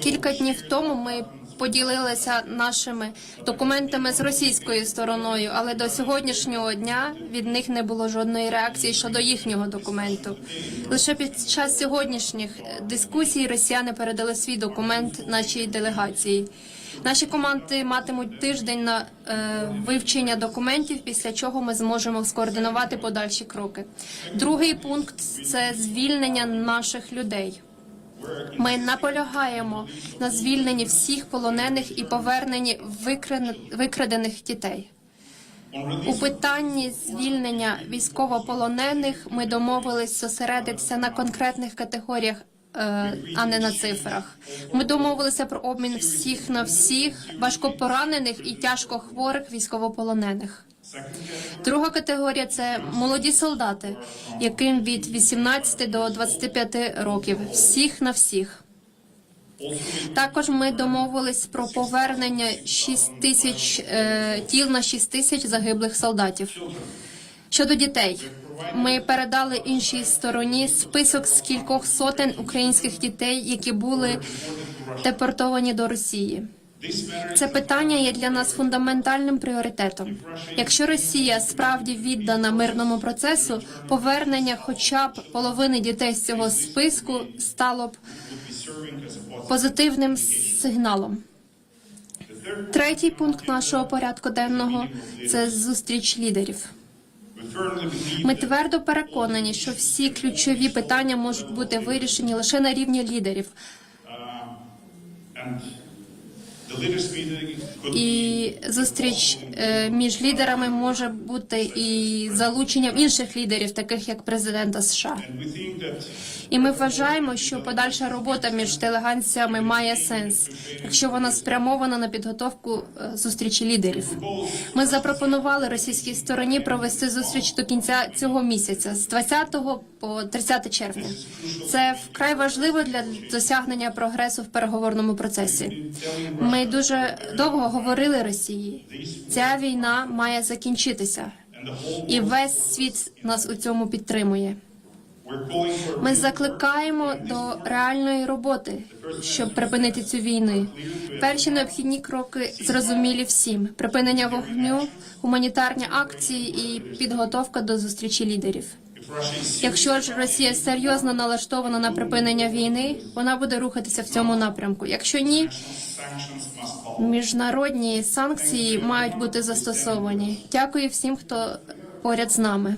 Кілька днів тому ми поділилися нашими документами з російською стороною, але до сьогоднішнього дня від них не було жодної реакції щодо їхнього документу. Лише під час сьогоднішніх е, дискусій росіяни передали свій документ нашій делегації. Наші команди матимуть тиждень на е, вивчення документів, після чого ми зможемо скоординувати подальші кроки. Другий пункт це звільнення наших людей. Ми наполягаємо на звільненні всіх полонених і поверненні викрадених дітей. У питанні звільнення військовополонених ми домовились зосередитися на конкретних категоріях, е, а не на цифрах. Ми домовилися про обмін всіх на всіх важкопоранених і тяжко хворих військовополонених. Друга категорія це молоді солдати, яким від 18 до 25 років. Всіх на всіх. Також ми домовились про повернення 6 тисяч е, тіл на 6 тисяч загиблих солдатів. Щодо дітей, ми передали іншій стороні список з кількох сотень українських дітей, які були депортовані до Росії. Це питання є для нас фундаментальним пріоритетом. Якщо Росія справді віддана мирному процесу, повернення хоча б половини дітей з цього списку стало б позитивним сигналом. Третій пункт нашого порядку денного це зустріч лідерів. Ми твердо переконані, що всі ключові питання можуть бути вирішені лише на рівні лідерів. Leaders meeting could Зустріч е, між лідерами може бути і залученням інших лідерів, таких як президента США. І ми вважаємо, що подальша робота між делегаціями має сенс, якщо вона спрямована на підготовку е, зустрічі лідерів. Ми запропонували російській стороні провести зустріч до кінця цього місяця, з 20 по 30 червня. Це вкрай важливо для досягнення прогресу в переговорному процесі. Ми дуже довго говорили Росії. Ця війна має закінчитися, і весь світ нас у цьому підтримує. Ми закликаємо до реальної роботи, щоб припинити цю війну. Перші необхідні кроки зрозумілі всім: припинення вогню, гуманітарні акції і підготовка до зустрічі лідерів. Якщо ж Росія серйозно налаштована на припинення війни, вона буде рухатися в цьому напрямку. Якщо ні, міжнародні санкції мають бути застосовані. Дякую всім, хто поряд з нами.